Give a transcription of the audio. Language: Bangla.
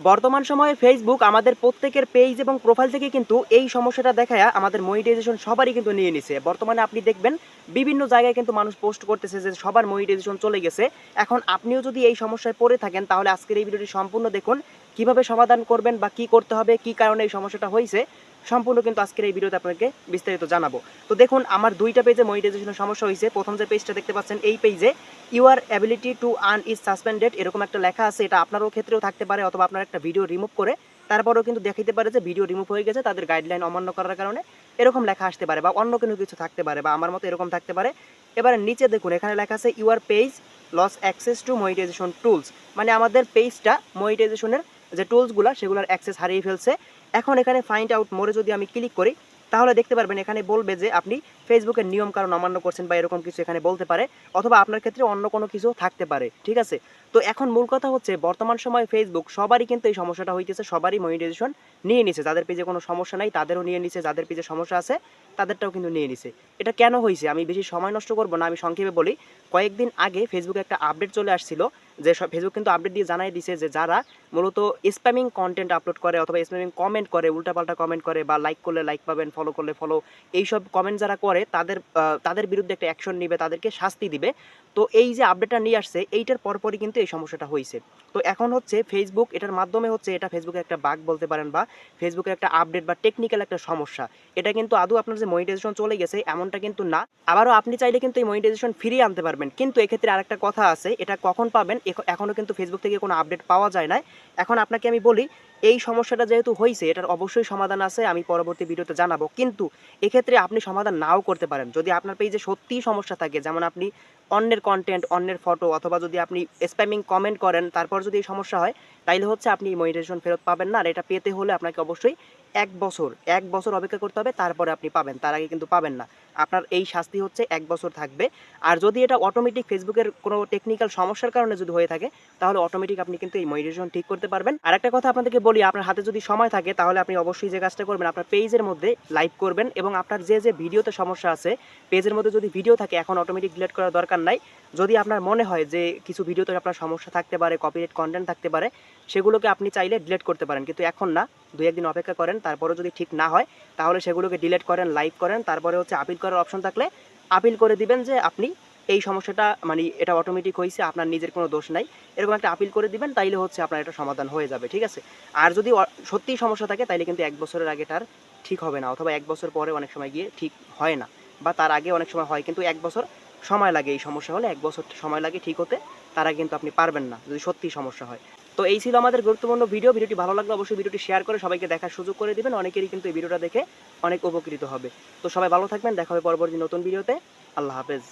বর্তমান সময়ে ফেসবুক আমাদের প্রত্যেকের পেজ এবং প্রোফাইল থেকে কিন্তু এই সমস্যাটা দেখায় আমাদের মনিটাইজেশন সবারই কিন্তু নিয়ে নিছে। বর্তমানে আপনি দেখবেন বিভিন্ন জায়গায় কিন্তু মানুষ পোস্ট করতেছে যে সবার মনিটাইজেশন চলে গেছে। এখন আপনিও যদি এই সমস্যায় পড়ে থাকেন, তাহলে আজকের এই ভিডিওটি সম্পূর্ণ দেখুন। কীভাবে সমাধান করবেন বা কি করতে হবে, কি কারণে এই সমস্যাটা হয়েছে সম্পূর্ণ কিন্তু আজকের এই ভিডিওতে আপনাকে বিস্তারিত জানাব। তো দেখুন, আমার দুইটা পেজে মনিটাইজেশনের সমস্যা হয়েছে। প্রথম যে পেজটা দেখতে পাচ্ছেন, এই পেজে your ability to earn is suspended এরকম একটা লেখা আছে। এটা আপনারও ক্ষেত্রেও থাকতে পারে অথবা আপনার একটা ভিডিও রিমুভ করে, তারপরেও কিন্তু দেখাইতে পারে যে ভিডিও রিমুভ হয়ে গেছে, তাদের গাইডলাইন অমান্য করার কারণে এরকম লেখা আসতে পারে বা অন্য কোনো কিছু থাকতে পারে বা আমার মতো এরকম থাকতে পারে। এবারে নিচে দেখুন, এখানে লেখা আছে your page lost access to monetization tools মানে আমাদের পেজটা মনিটাইজেশনের যে টুলসগুলো সেগুলোর অ্যাক্সেস হারিয়ে ফেলছে। এখন এখানে ফাইন্ড আউট মোড়ে যদি আমি ক্লিক করি, তাহলে দেখতে পারবেন এখানে বলবে যে আপনি ফেসবুকের নিয়ম কারণ অমান্য করছেন বা এরকম কিছু এখানে বলতে পারে, অথবা আপনার ক্ষেত্রে অন্য কোনো কিছু থাকতে পারে, ঠিক আছে? তো এখন মূল কথা হচ্ছে, বর্তমান সময়ে ফেসবুক সবারই কিন্তু এই সমস্যাটা হইতেছে, সবারই মনিটাইজেশন নিয়ে নিছে। যাদের পেজে কোনো সমস্যা নাই, তাদেরও নিয়ে নিছে, যাদের পেজে সমস্যা আছে, তাদেরটাও কিন্তু নিয়ে নিছে। এটা কেন হয়েছে আমি বেশি সময় নষ্ট করব না, আমি সংক্ষেপে বলি। কয়েকদিন আগে ফেসবুকে একটা আপডেট চলে আসছিল যে সব ফেসবুক কিন্তু আপডেট দিয়ে জানাই দিছে যে যারা মূলত স্প্যামিং কন্টেন্ট আপলোড করে অথবা স্প্যামিং কমেন্ট করে, উল্টাপাল্টা কমেন্ট করে বা লাইক করলে লাইক পাবেন ফলো করলে ফলো এইসব কমেন্ট যারা করে তাদের তাদের বিরুদ্ধে একটা অ্যাকশন নিবে, তাদেরকে শাস্তি দিবে। তো এই যে আপডেটটা নিয়ে আসছে, এইটার পরপরই কিন্তু এই সমস্যাটা হয়েছে তো এখন হচ্ছে ফেসবুক এটার মাধ্যমে হচ্ছে এটা ফেসবুকের একটা বাগ বলতে পারেন বা ফেসবুকের একটা আপডেট বা টেকনিক্যাল একটা সমস্যা। এটা কিন্তু আদৌ আপনার যে মনিটাইজেশন চলে গেছে এমনটা কিন্তু না। আবারও আপনি চাইলে কিন্তু এই মনিটাইজেশন ফিরিয়ে আনতে পারবেন। কিন্তু এক্ষেত্রে আরেকটা কথা আছে, এটা কখন পাবেন? এখ- এখনও কিন্তু ফেসবুক থেকে কোনো আপডেট পাওয়া যায় না এখন আপনাকে আমি বলি এই সমস্যাটা যেহেতু হয়েছে এটার অবশ্যই সমাধান আছে, আমি পরবর্তী ভিডিওতে জানাব। কিন্তু এক্ষেত্রে আপনি সমাধান নাও করতে পারেন। যদি আপনার পেজে সত্যিই সমস্যা থাকে, যেমন আপনি অন্যের কন্টেন্ট অন্যের ফটো অথবা যদি আপনি স্প্যামিং কমেন্ট করেন, তারপর যদি এই সমস্যা হয়, তাইলে হচ্ছে আপনি মনিটাইজেশন ফেরত পাবেন না। আর এটা পেতে হলে আপনাকে অবশ্যই এক বছর এক বছর অপেক্ষা করতে হবে, তারপরে আপনি পাবেন। তার আগে কিন্তু পাবেন না। আপনার এই শাস্তি হচ্ছে এক বছর থাকবে। আর যদি এটা অটোমেটিক ফেসবুকের কোনো টেকনিক্যাল সমস্যার কারণে যদি হয়ে থাকে, তাহলে অটোমেটিক আপনি কিন্তু এই মনিটাইজেশন ঠিক করতে পারবেন। আর একটা কথা আপনাদেরকে বলি, আপনার হাতে যদি সময় থাকে, তাহলে আপনি অবশ্যই যে কাজটা করবেন, আপনার পেজের মধ্যে লাইভ করবেন এবং আপনার যে যে ভিডিওতে সমস্যা আছে, পেজের মধ্যে যদি ভিডিও থাকে, এখন অটোমেটিক ডিলেট করার দরকার নাই। যদি আপনার মনে হয় যে, কিছু ভিডিওতে আপনার সমস্যা থাকতে পারে কপিরাইট কন্টেন্ট থাকতে পারে, সেগুলোকে আপনি চাইলে ডিলেট করতে পারেন। কিন্তু এখন না, দুই একদিন অপেক্ষা করেন তারপরেও যদি ঠিক না হয়, তাহলে সেগুলোকে ডিলিট করেন লাইভ করেন, তারপরে হচ্ছে আপিল করার অপশন থাকলে আপিল করে দিবেন যে আপনি এই সমস্যাটা মানে এটা অটোমেটিক হয়েছে, আপনার নিজের কোনো দোষ নাই। এরকম একটা আপিল করে দিবেন, তাইলে হচ্ছে আপনার এটা সমাধান হয়ে যাবে, ঠিক আছে? আর যদি সত্যিই সমস্যা থাকে, তাইলে কিন্তু এক বছরের আগে তার ঠিক হবে না, অথবা এক বছর পরে অনেক সময় গিয়ে ঠিক হয় না, বা তার আগে অনেক সময় হয়, কিন্তু এক বছর সময় লাগে এই সমস্যা হলে, এক বছর সময় লাগে ঠিক হতে, তারা কিন্তু আপনি পারবেন না, যদি সত্যি সমস্যা হয়। তো এই ছিল আমাদের গুরুত্বপূর্ণ ভিডিও ভিডিওটি ভালো লাগলে অবশ্যই ভিডিওটি শেয়ার করে সবাইকে দেখার সুযোগ করে দেবেন। অনেকেরই কিন্তু এই ভিডিওটা দেখে অনেক উপকৃত হবে। তো সবাই ভালো থাকবেন। দেখা হবে পরবর্তী নতুন ভিডিওতে আল্লাহ হাফেজ।